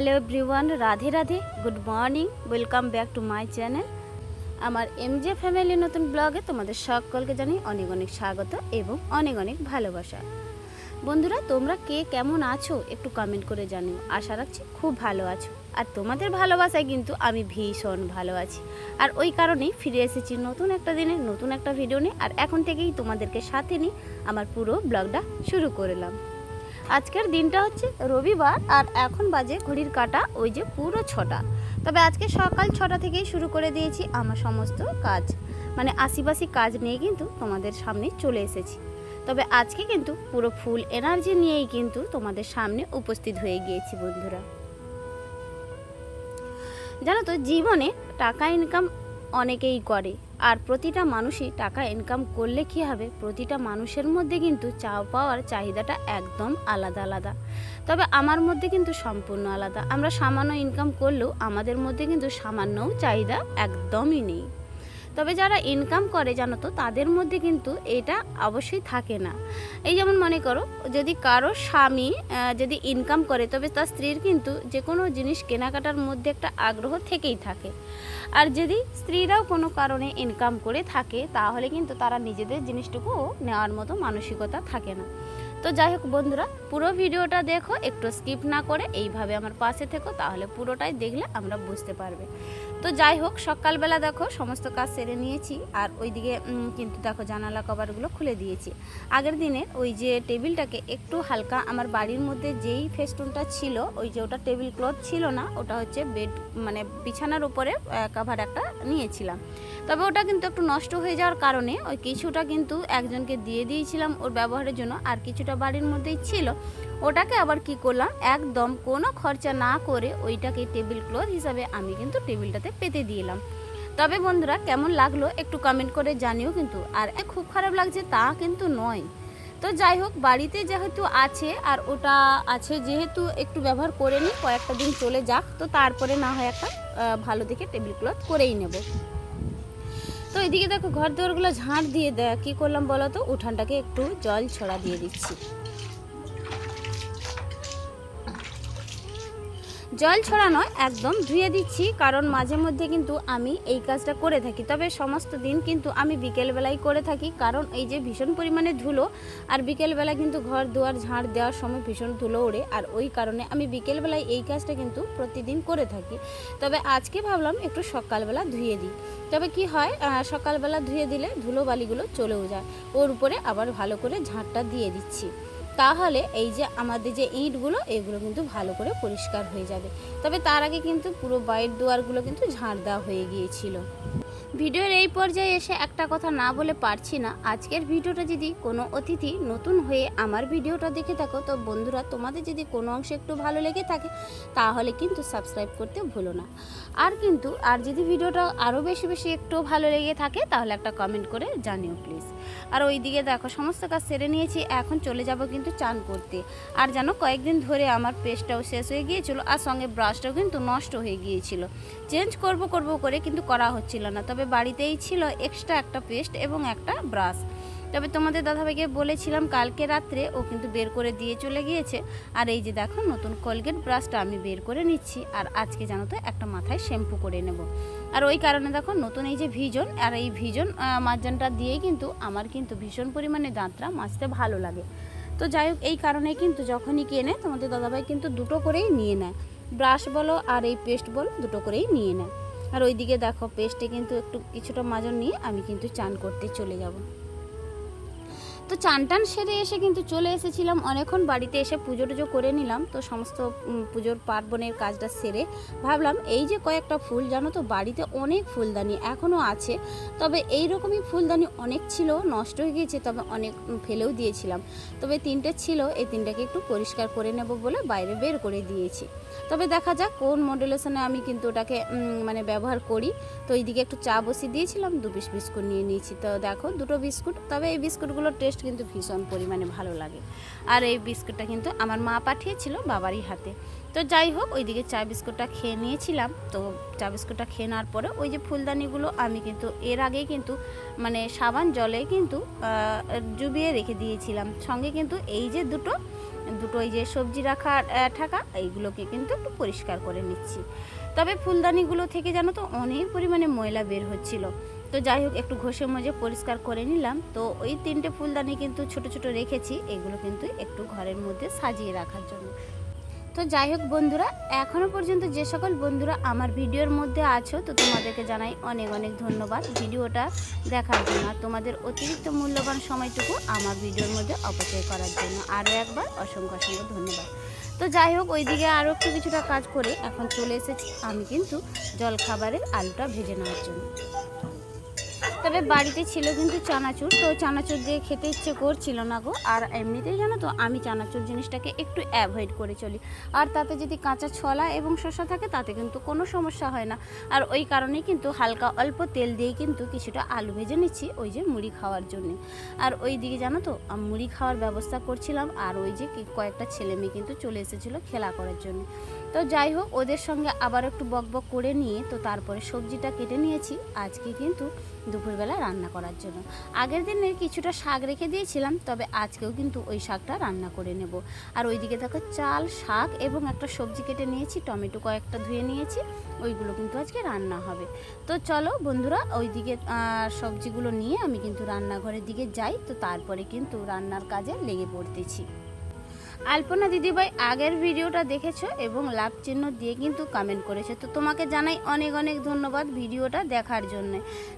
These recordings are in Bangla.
Hello everyone, Radhe Radhe, good morning, welcome back to my channel. আমার এমজে ফ্যামিলি নতুন ব্লগে তোমাদের সকলকে জানাই অনেক অনেক স্বাগত এবং অনেক অনেক ভালোবাসা। বন্ধুরা, তোমরা কে কেমন আছো একটু কমেন্ট করে জানিও। আশা রাখছি খুব ভালো আছো। আর তোমাদের ভালোবাসায় কিন্তু আমি ভীষণ ভালো আছি। আর ওই কারণেই ফিরে এসেছি নতুন একটা দিনে, নতুন একটা ভিডিও নিয়ে। আর এখন থেকেই তোমাদেরকে সাথে নিয়ে আমার পুরো ব্লগটা শুরু করলাম আজকের দিনটা হচ্ছে রবিবার আর এখন বাজে ঘড়ির কাটা, ওই যে পুরো ছটা। তবে আজকে সকাল ছটা থেকেই শুরু করে দিয়েছি আমার সমস্ত কাজ। মানে আশিপাশি কাজ নিয়ে কিন্তু তোমাদের সামনে চলে এসেছি। তবে আজকে কিন্তু পুরো ফুল এনার্জি নিয়েই কিন্তু তোমাদের সামনে উপস্থিত হয়ে গিয়েছি বন্ধুরা। জানো তো, জীবনে টাকা ইনকাম অনেকেই করে। আর প্রতিটা মানুষই টাকা ইনকাম করলে কী হবে? প্রতিটা মানুষের মধ্যে কিন্তু চা পাওয়ার চাহিদাটা একদম আলাদা আলাদা। তবে আমার মধ্যে কিন্তু সম্পূর্ণ আলাদা। আমরা সামান্য ইনকাম করলেও আমাদের মধ্যে কিন্তু সামান্যও চাহিদা একদমই নেই। তবে যারা ইনকাম করে জানো তো, তাদের মধ্যে কিন্তু এটা অবশ্যই থাকে না। এই যেমন মনে করো, যদি কারও স্বামী যদি ইনকাম করে, তবে তার স্ত্রীর কিন্তু যে কোনো জিনিস কেনাকাটার মধ্যে একটা আগ্রহ থেকেই থাকে। আর যদি স্ত্রীরাও কোনো কারণে ইনকাম করে থাকে, তাহলে কিন্তু তারা নিজেদের জিনিসটুকু নেওয়ার মতো মানসিকতা থাকে না। তো যাই হোক বন্ধুরা, পুরো ভিডিওটা দেখো, একটু স্কিপ না করে এইভাবে আমার পাশে থেকো, তাহলে পুরোটাই দেখলে আমরা বুঝতে পারবে। তো যাই হোক, সকালবেলা দেখো, সমস্ত কাজ সেরে নিয়েছি, আর ওইদিকে কিন্তু দেখো জানালা কভারগুলো খুলে দিয়েছি। আগের দিনে ওই যে টেবিলটাকে একটু হালকা আমার বাড়ির মধ্যে যেই ফেস্টুনটা ছিল, ওই যে ওটা টেবিল ক্লথ ছিল না, ওটা হচ্ছে বেড মানে বিছানার উপরে কাভার একটা নিয়েছিলাম। তবে ওটা কিন্তু একটু নষ্ট হয়ে যাওয়ার কারণে ওই কিছুটা কিন্তু একজনকে দিয়ে দিয়েছিলাম ওর ব্যবহারের জন্য, আর কিছুটা বাড়ির মধ্যেই ছিল। ওটাকে আবার কি করলাম? একদম কোনো খরচা না করে ওইটাকে টেবিল ক্লথ হিসাবে আমি কিন্তু টেবিলটাতে পেতে দিলাম। তবে বন্ধুরা, কেমন লাগল একটু কমেন্ট করে জানিও কিন্তু, আর খুব খারাপ লাগছে তা কিন্তু নয়। তো যাই হোক, বাড়িতে যেহেতু আছে, আর ওটা আছে যেহেতু একটু ব্যবহার করে নিই, কয়েকটা দিন চলে যাক, তো তারপরে না হয় একটা ভালো দেখে টেবিল ক্লথ করেই নেব। তো এদিকে দেখো ঘর দুয়ারগুলো ঝাঁট দিয়ে দেয়। কী করলাম বলো তো? উঠানটাকে একটু জল ছড়া দিয়ে দিচ্ছি। জল ছড়ানো একদম ধুয়ে দিচ্ছি, কারণ মাঝে মধ্যে কিন্তু আমি এই কাজটা করে থাকি। তবে সমস্ত দিন কিন্তু আমি বিকেলবেলায় করে থাকি, কারণ এই যে ভীষণ পরিমাণে ধুলো, আর বিকেলবেলা কিন্তু ঘর দুয়ার ঝাড় দেওয়ার সময় ভীষণ ধুলো ওড়ে, আর ওই কারণে আমি বিকেলবেলায় এই কাজটা কিন্তু প্রতিদিন করে থাকি। তবে আজকে ভাবলাম একটু সকালবেলা ধুয়ে দিই। তবে কি হয় সকালবেলা ধুয়ে দিলে ধুলো বালিগুলো চলেও যায়। ওর উপরে আবার ভালো করে ঝাঁটটা দিয়ে দিচ্ছি। তাহলে এই যে আমাদের যে ইঁটগুলো, এগুলো কিন্তু ভালো করে পরিষ্কার হয়ে যাবে। তবে তার আগে কিন্তু পুরো বাইরের দুয়ারগুলো কিন্তু ঝাড় দেওয়া হয়ে গিয়েছিল। ভিডিওর এই পর্যায়ে এসে একটা কথা না বলে পারছি না। আজকের ভিডিওটা যদি কোনো অতিথি নতুন হয়ে আমার ভিডিওটা দেখে থাকো, তো বন্ধুরা, তোমাদের যদি কোনো অংশে একটু ভালো লেগে থাকে, তাহলে কিন্তু সাবস্ক্রাইব করতে ভুলো না। আর কিন্তু, আর যদি ভিডিওটা আরও বেশি বেশি একটু ভালো লেগে থাকে, তাহলে একটা কমেন্ট করে জানিও, প্লিজ। আর ওই দিকে দেখো, সমস্ত কাজ সেরে নিয়েছি, এখন চলে যাব কিন্তু চান করতে। আর জানো, কয়েকদিন ধরে আমার পেস্টটাও শেষ হয়ে গিয়েছিল, আর সঙ্গে ব্রাশটাও কিন্তু নষ্ট হয়ে গিয়েছিল। চেঞ্জ করব করব করে কিন্তু করা হচ্ছিল না, তবে বাড়িতেই ছিল এক্সট্রা একটা পেস্ট এবং একটা ব্রাশ। তবে তোমাদের দাদাভাইকে বলেছিলাম কালকে রাত্রে ও কিন্তু বের করে দিয়ে চলে গিয়েছে। আর এই যে দেখো, নতুন কোলগেট ব্রাশটা আমি বের করে নিচ্ছি। আর আজকে জানো তো, একটা মাথায় শ্যাম্পু করে নেব। আর ওই কারণে দেখো, নতুন এই যে ভিজন আর এই ভিজন মার্জনটা দিয়েই কিন্তু আমার কিন্তু ভীষণ পরিমাণে দাঁতটা মাজতে ভালো লাগে। তো যাই হোক, এই কারণে কিন্তু যখনই কেনে, তোমাদের দাদাভাই কিন্তু দুটো করেই নিয়ে নেয়। ব্রাশ বলো আর এই পেস্ট বলো, দুটো করেই নিয়ে নেয়। আর ওইদিকে দেখো পেস্টে কিন্তু একটু কিছুটা মাজন নিয়ে আমি কিন্তু চান করতে চলে যাব। তো চান টান সেরে এসে কিন্তু চলে এসেছিলাম। অনেকক্ষণ বাড়িতে এসে পুজো টুজো করে নিলাম। তো সমস্ত পুজোর পার্বণের কাজটা সেরে ভাবলাম, এই যে কয়েকটা ফুল, জানো তো, বাড়িতে অনেক ফুলদানি এখনও আছে। তবে এই রকমই ফুলদানি অনেক ছিল, নষ্ট হয়ে গিয়েছে, তবে অনেক ফেলেও দিয়েছিলাম। তবে তিনটে ছিল, এই তিনটাকে একটু পরিষ্কার করে নেব বলে বাইরে বের করে দিয়েছি। তবে দেখা যাক কোন মডেলেশনে আমি কিন্তু ওটাকে মানে ব্যবহার করি। তো এইদিকে একটু চা বসিয়ে দিয়েছিলাম, দু পিস বিস্কুট নিয়ে নিয়েছি। তো দেখো, দুটো বিস্কুট, তবে এই বিস্কুটগুলোর টেস্ট কিন্তু ভীষণ পরিমাণে ভালো লাগে। আর এই বিস্কুটটা কিন্তু আমার মা পাঠিয়েছিল বাবারই হাতে। তো যাই হোক, ওইদিকে চা বিস্কুটটা খেয়ে নিয়েছিলাম। তো চা বিস্কুটটা খেয়ে নেওয়ার পরে ওই যে ফুলদানিগুলো আমি কিন্তু এর আগেই কিন্তু মানে সাবান জলে কিন্তু ডুবিয়ে রেখে দিয়েছিলাম। সঙ্গে কিন্তু এই যে দুটো দুটো এই যে সবজি রাখার ঠাকা, এইগুলোকে কিন্তু একটু পরিষ্কার করে নিচ্ছি। তবে ফুলদানিগুলো থেকে জানো তো অনেক পরিমাণে ময়লা বের হচ্ছিল। তো যাই হোক, একটু ঘষে মজে পরিষ্কার করে নিলাম। তো ওই তিনটে ফুলদানি কিন্তু ছোট ছোট রেখেছি, এগুলো কিন্তু একটু ঘরের মধ্যে সাজিয়ে রাখার জন্য। তো যাই হোক বন্ধুরা, এখনও পর্যন্ত যে সকল বন্ধুরা আমার ভিডিওর মধ্যে আছো, তো তোমাদেরকে জানাই অনেক অনেক ধন্যবাদ ভিডিওটা দেখার জন্য আর তোমাদের অতিরিক্ত মূল্যবান সময়টুকু আমার ভিডিওর মধ্যে অপচয় করার জন্য। আরও একবার অসংখ্য অসংখ্য ধন্যবাদ। তো যাই হোক, ওইদিকে আরও একটু কিছুটা কাজ করে এখন চলে এসেছি আমি কিন্তু জলখাবারের আলুটা ভেজে নেওয়ার জন্য। তবে বাড়িতে ছিল কিন্তু চানাচুর। তো চানাচুর দিয়ে খেতে ইচ্ছে করছিল না গো। আর এমনিতেই জানো তো, আমি চানাচুর জিনিসটাকে একটু অ্যাভয়েড করে চলি। আর তাতে যদি কাঁচা ছলা এবং শসা থাকে, তাতে কিন্তু কোনো সমস্যা হয় না। আর ওই কারণেই কিন্তু হালকা অল্প তেল দিয়ে কিন্তু কিছুটা আলু ভেজে নিচ্ছি ওই যে মুড়ি খাওয়ার জন্য। আর ওই দিকে জানো তো মুড়ি খাওয়ার ব্যবস্থা করছিলাম। আর ওই যে কয়েকটা ছেলে মেয়ে কিন্তু চলে এসেছিল খেলা করার জন্য। তো যাই হোক, ওদের সঙ্গে আবার একটু বকবক করে নিয়ে তো তারপরে সবজিটা কেটে নিয়েছি। আজকে কিন্তু দুপুরবেলা রান্না করার জন্য। আগের দিনের কিছুটা শাক রেখে দিয়েছিলাম, তবে আজকেও কিন্তু ওই শাকটা রান্না করে নেব। আর ওইদিকে দেখো চাল, শাক এবং একটা সবজি কেটে নিয়েছি, টমেটো কয়েকটা ধুয়ে নিয়েছি, ওইগুলো কিন্তু আজকে রান্না হবে। তো চলো বন্ধুরা, ওইদিকে সবজিগুলো নিয়ে আমি কিন্তু রান্নাঘরের দিকে যাই, তো তারপরে কিন্তু রান্নার কাজে লেগে পড়তেছি। আলপনা দিদিভাই আগের ভিডিওটা দেখেছ এবং লাভ চিহ্ন দিয়ে কিন্তু কমেন্ট করেছে। তো তোমাকে জানাই অনেক অনেক ধন্যবাদ ভিডিওটা দেখার জন্য।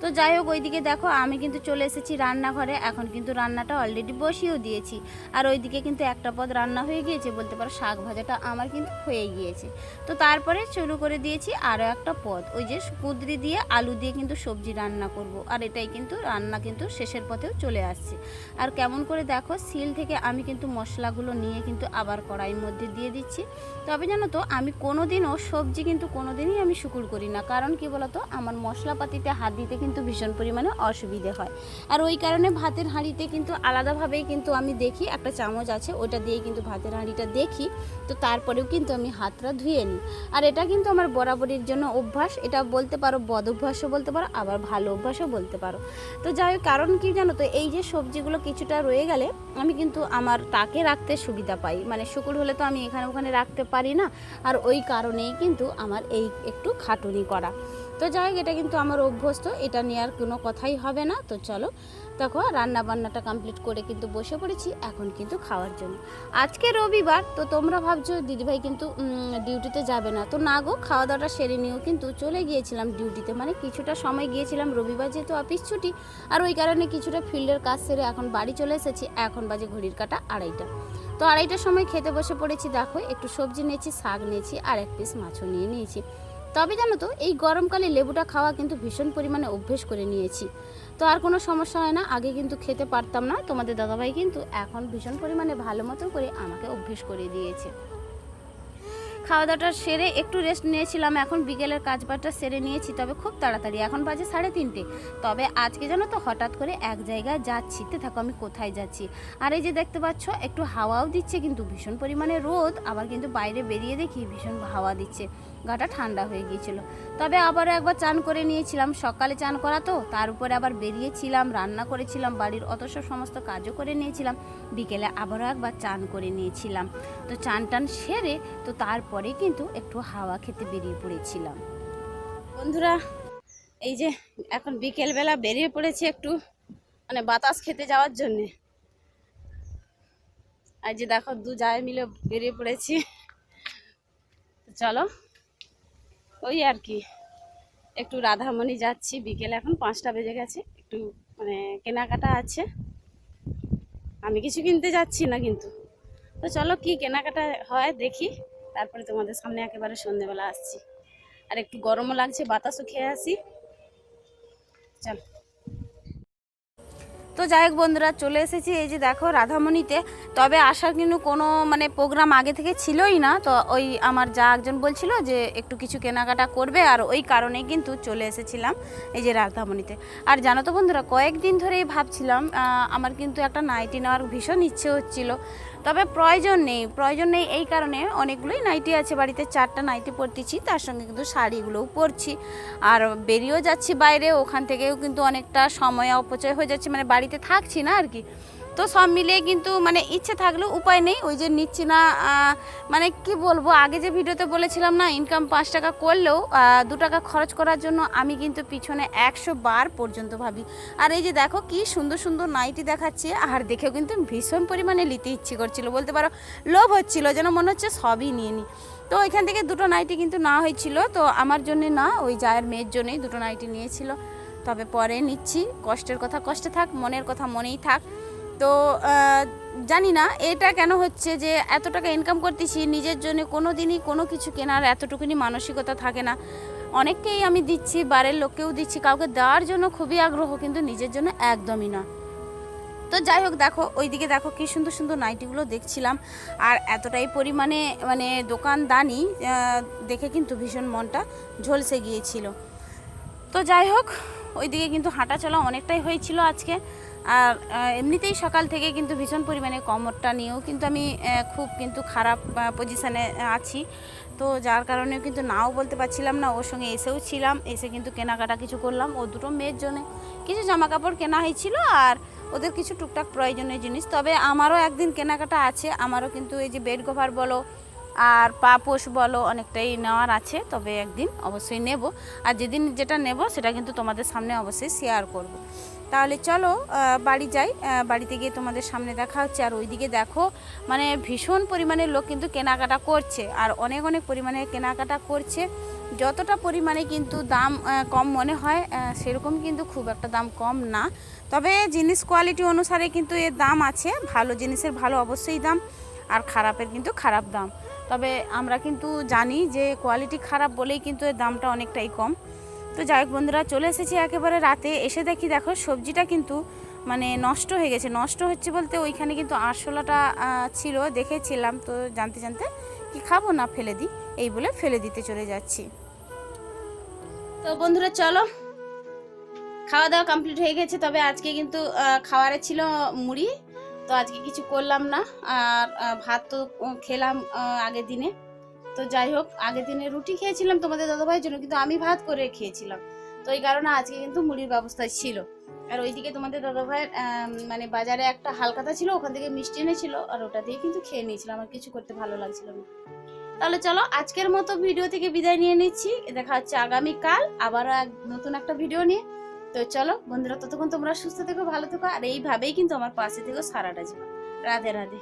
তো যাই হোক, ওইদিকে দেখো, আমি কিন্তু চলে এসেছি রান্নাঘরে। এখন কিন্তু রান্নাটা অলরেডি বসিয়েও দিয়েছি। আর ওইদিকে কিন্তু একটা পদ রান্না হয়ে গিয়েছে, বলতে পারো শাক ভাজাটা আমার কিন্তু হয়ে গিয়েছে। তো তারপরে শুরু করে দিয়েছি আরও একটা পদ। ওই যে কুদরি দিয়ে আলু দিয়ে কিন্তু সবজি রান্না করব। আর এটাই কিন্তু রান্না কিন্তু শেষের পথেও চলে আসছে। আর কেমন করে দেখো, সিল থেকে আমি কিন্তু মশলাগুলো নিয়ে কিন্তু আবার কড়াইয়ের মধ্যে দিয়ে দিচ্ছি। তবে জানো তো, আমি কোনোদিনও সবজি কিন্তু কোনোদিনই আমি শুকুর করি না। কারণ কি বলতো, আমার মশলাপাতিতে হাত দিতে কিন্তু ভীষণ পরিমাণে অসুবিধে হয়। আর ওই কারণে ভাতের হাঁড়িতে কিন্তু আলাদাভাবেই কিন্তু আমি দেখি, একটা চামচ আছে ওটা দিয়ে কিন্তু ভাতের হাঁড়িটা দেখি। তো তারপরেও কিন্তু আমি হাতটা ধুয়ে নিই। আর এটা কিন্তু আমার বরাবরের জন্য অভ্যাস। এটা বলতে পারো, বদ অভ্যাসও বলতে পারো, আবার ভালো অভ্যাসও বলতে পারো। তো যাই হোক, কারণ কি জানো তো, এই যে সবজিগুলো কিছুটা রয়ে গেলে, আমি কিন্তু আমার তাকে রাখতে সুবিধা পাই। মানে শুকুর হলে তো আমি এখানে ওখানে রাখতে পারি না। আর ওই কারণেই কিন্তু আমার এই একটু খাটুনি করা। তো যাই হোক, এটা কিন্তু আমার অভ্যস্ত, এটা নেওয়ার কোনো কথাই হবে না। তো চলো, দেখো রান্না বান্নাটা কমপ্লিট করে কিন্তু বসে পড়েছি, এখন কিন্তু খাওয়ার জন্য। আজকে রবিবার, তো তোমরা ভাবছ, দিদিভাই কিন্তু ডিউটিতে যাবে না। তো না গো খাওয়া দাওয়াটা সেরে নিয়েও কিন্তু চলে গিয়েছিলাম ডিউটিতে মানে কিছুটা সময় গিয়েছিলাম, রবিবার যেহেতু অফিস ছুটি, আর ওই কারণে কিছুটা ফিল্ডের কাজ সেরে এখন বাড়ি চলে এসেছি। এখন বাজে ঘড়ির কাটা আড়াইটা। তো আড়াইটার সময় খেতে বসে পড়েছি, দেখো, একটু সবজি নিয়েছি, শাক নিয়েছি, আর এক পিস মাছও নিয়ে নিয়েছি। তবে জানো তো, এই গরমকালে লেবুটা খাওয়া কিন্তু ভীষণ পরিমাণে অভ্যেস করে নিয়েছি। তো আর কোনো সমস্যা হয় না, আগে কিন্তু খেতে পারতাম না, তোমাদের দাদাভাই কিন্তু এখন ভীষণ পরিমাণে ভালো মতো করে আমাকে অভ্যেস করে দিয়েছে। খাওয়া দাওয়াটা সেরে একটু রেস্ট নিয়েছিলাম, এখন বিকেলের কাজবাজটা সেরে নিয়েছি, তবে খুব তাড়াতাড়ি। এখন বাজে সাড়ে তিনটে। তবে আজকে জানো তো, হঠাৎ করে এক জায়গায় যাচ্ছি। তো থাকো, আমি কোথায় যাচ্ছি? আর এই যে দেখতে পাচ্ছ, একটু হাওয়াও দিচ্ছে, কিন্তু ভীষণ পরিমাণে রোদ। আবার কিন্তু বাইরে বেরিয়ে দেখি ভীষণ হাওয়া দিচ্ছে। গাটা ঠান্ডা হয়ে গিয়েছিল। তবে আবারও একবার চান করে নিয়েছিলাম। সকালে চান করা তো, তার উপরে আবার বেরিয়েছিলাম, রান্না করেছিলাম, বাড়ির অত সব সমস্ত কাজও করে নিয়েছিলাম। বিকেলে আবারও একবার চান করে নিয়েছিলাম। তো চান টান সেরে, তো তারপরে কিন্তু একটু হাওয়া খেতে বেরিয়ে পড়েছিলাম। বন্ধুরা, এই যে এখন বিকেলবেলা বেরিয়ে পড়েছি একটু মানে বাতাস খেতে যাওয়ার জন্যে। আর যে দেখো, দু জায় মিলে বেরিয়ে পড়েছি। চলো ওই আর কি। একটু রাধামণি যাচ্ছি, বিকেলে এখন পাঁচটা বেজে গেছে। একটু মানে কেনাকাটা আছে। আমি কিছু কিনতে যাচ্ছি না কিন্তু। তো চলো কি কেনাকাটা হয় দেখি। তারপরে তোমাদের সামনে একেবারে সন্ধেবেলা আসছি। আর একটু গরমও লাগছে, বাতাসও খেয়ে আসি। চল। তো যাই হোক বন্ধুরা, চলে এসেছি। এই যে দেখো রাধামণিতে। তবে আসার কিন্তু কোনো মানে প্রোগ্রাম আগে থেকে ছিলই না। তো ওই আমার যা একজন বলছিল যে একটু কিছু কেনাকাটা করবে, আর ওই কারণেই কিন্তু চলে এসেছিলাম এই যে রাধামণিতে। আর জানো তো বন্ধুরা, কয়েকদিন ধরেই ভাবছিলাম আমার কিন্তু একটা নাইটি নেওয়ার ভীষণ ইচ্ছে হচ্ছিল। তবে প্রয়োজন নেই প্রয়োজন নেই এই কারণে অনেকগুলোই নাইটি আছে বাড়িতে, চারটা নাইটি পরতেছি, তার সঙ্গে কিন্তু শাড়িগুলোও পরছি। আর বেরিয়েও যাচ্ছি বাইরে, ওখান থেকেও কিন্তু অনেকটা সময় অপচয় হয়ে যাচ্ছে মানে বাড়িতে থাকছি না আর কি। তো সব মিলিয়ে কিন্তু মানে ইচ্ছে থাকলেও উপায় নেই। ওই যে নিচ্ছি না মানে কি বলব, আগে যে ভিডিওতে বলেছিলাম না ইনকাম পাঁচ টাকা করলেও দু টাকা খরচ করার জন্য আমি কিন্তু পিছনে একশো বার পর্যন্ত ভাবি। আর এই যে দেখো কি সুন্দর সুন্দর নাইটি দেখাচ্ছে, আর দেখেও কিন্তু ভীষণ পরিমাণে নিতে ইচ্ছে করছিল। বলতে পারো, লোভ হচ্ছিল, যেন মনে হচ্ছে সবই নিয়ে নিই তো এখান থেকে দুটো নাইটি কিন্তু না হয়েছিল, তো আমার জন্য না, ওই জায়ের মেয়ের জন্যই দুটো নাইটি নিয়েছিল। তবে পরে নিচ্ছি, কষ্টের কথা কষ্টে থাক, মনের কথা মনেই থাক। তো জানি না, এটা কেন হচ্ছে যে এত টাকা ইনকাম করতেছি, নিজের জন্য কোনো দিনই কোনো কিছু কেনার এতটুকুনি মানসিকতা থাকে না। অনেককেই আমি দিচ্ছি, বাড়ির লোককেও দিচ্ছি, কাউকে দেওয়ার জন্য খুবই আগ্রহ, কিন্তু নিজের জন্য একদমই না। তো যাই হোক, দেখো, ওইদিকে দেখো কি সুন্দর সুন্দর নাইটিগুলো দেখছিলাম, আর এতটাই পরিমাণে মানে দোকানদানি দেখে কিন্তু ভীষণ মনটা ঝলসে গিয়েছিল। তো যাই হোক, ওইদিকে কিন্তু হাঁটা চলা অনেকটাই হয়েছিল আজকে। আর এমনিতেই সকাল থেকে কিন্তু ভীষণ পরিমাণে কমরটা নিয়েও কিন্তু আমি খুব কিন্তু খারাপ পজিশানে আছি। তো যার কারণেও কিন্তু নাও বলতে পারছিলাম না, ওর সঙ্গে এসেও ছিলাম, এসে কিন্তু কেনাকাটা কিছু করলাম। ও দুটো মেয়ের জন্য কিছু জামা কাপড় কেনা হয়েছিল আর ওদের কিছু টুকটাক প্রয়োজনীয় জিনিস। তবে আমারও একদিন কেনাকাটা আছে, আমারও কিন্তু এই যে বেড কভার বলো আর পাপোশ বলো অনেকটাই নেওয়ার আছে, তবে একদিন অবশ্যই নেব। আর যেদিন যেটা নেব সেটা কিন্তু তোমাদের সামনে অবশ্যই শেয়ার করব। তাহলে চলো বাড়ি যাই। বাড়িতে গিয়ে তোমাদের সামনে দেখা হচ্ছে। আর ওইদিকে দেখো মানে ভীষণ পরিমাণে লোক কিন্তু কেনাকাটা করছে। আর অনেক অনেক পরিমাণে কেনাকাটা করছে। যতটা পরিমাণে কিন্তু দাম কম মনে হয় সেরকম কিন্তু খুব একটা দাম কম না। তবে জিনিস কোয়ালিটি অনুসারে কিন্তু এর দাম আছে। ভালো জিনিসের ভালো অবশ্যই দাম, আর খারাপের কিন্তু খারাপ দাম। তবে আমরা কিন্তু জানি যে কোয়ালিটি খারাপ বলেই কিন্তু এর দামটা অনেকটাই কম। তো যাই হোক বন্ধুরা, চলে এসেছি একেবারে রাতে। এসে দেখি দেখো সবজিটা কিন্তু মানে নষ্ট হয়ে গেছে। নষ্ট হচ্ছে বলতে ওইখানে কিন্তু আরশোলাটা ছিল, দেখেছিলাম। তো জানতে জানতে কি খাব না ফেলে দিই, এই বলে ফেলে দিতে চলে যাচ্ছি। তো বন্ধুরা, চলো। খাওয়া দাওয়া কমপ্লিট হয়ে গেছে। তবে আজকে কিন্তু খাওয়ারে ছিল মুড়ি। তো আজকে কিছু করলাম না। আর ভাত তো খেলাম আগের দিনে। তো যাই হোক, আগের দিনে রুটি খেয়েছিলাম তোমাদের দাদাভাইয়ের জন্য, কিন্তু আমি ভাত করে খেয়েছিলাম। তো এই কারণে আজকে কিন্তু মুড়ির ব্যবস্থা ছিল। আর ওইদিকে তোমাদের দাদাভাইয়ের মানে বাজারে একটা হালকাতা ছিল, ওখান থেকে মিষ্টি এনেছিল, আর ওটা দিয়ে কিন্তু খেয়ে নিয়েছিলাম আমার কিছু করতে ভালো লাগছিল না। তাহলে চলো, আজকের মতো ভিডিও থেকে বিদায় নিয়ে নিচ্ছি। দেখা হচ্ছে আগামীকাল আবারও এক নতুন একটা ভিডিও নিয়ে। তো চলো, বন্ধুরা, ততক্ষণ তোমরা সুস্থ থেকো, ভালো থেকো, আর এইভাবেই কিন্তু আমার পাশে থেকো সারাটা জীবন। রাধে রাধে।